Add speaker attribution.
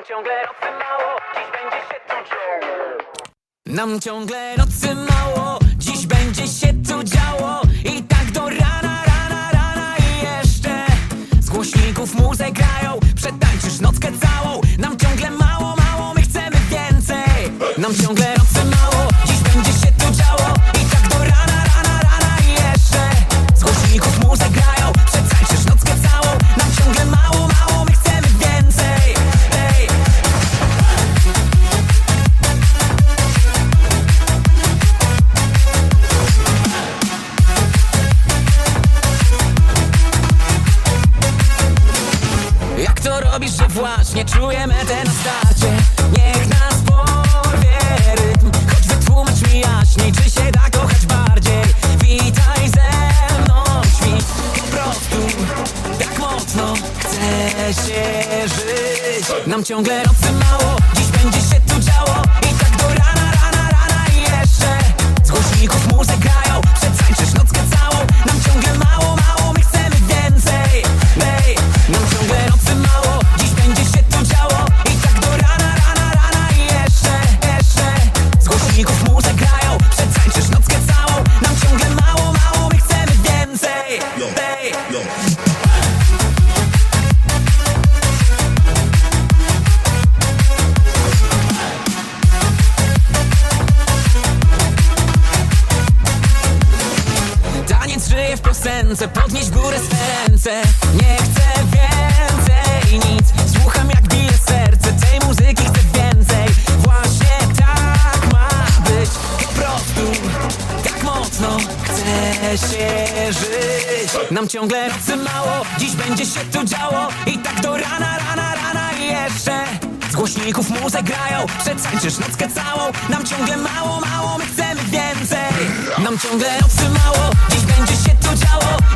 Speaker 1: Nam ciągle nocy mało, dziś będzie się tu działo
Speaker 2: Nam ciągle nocy mało, dziś będzie się tu działo. I tak do rana, rana, rana i jeszcze. Z głośników muzę grają, przetańczysz nockę całą. Nam ciągle mało, mało, my chcemy więcej. Nam ciągle nocy mało, dziś będzie się robisz, że właśnie czujemy ten na starcie. Niech nas porwie rytm Choć wytłumacz mi jaśniej, czy się da kochać bardziej. Witaj ze mną, świt Po prostu tak mocno chce się żyć. Nam ciągle nocy mało, dziś będzie się w piosence, podnieś górę swe ręce. Nie chcę więcej nic Słucham jak bije serce, tej muzyki chcę więcej. Właśnie tak ma być Po prostu tak mocno chce się żyć. Nam ciągle nocy mało, dziś będzie się tu działo. I tak do rana, rana, rana i jeszcze. Z głośników muzę grają, przetańczysz nockę całą. Nam ciągle mało, mało, my chcemy więcej. Nam ciągle nocy mało, dziś będzie się działo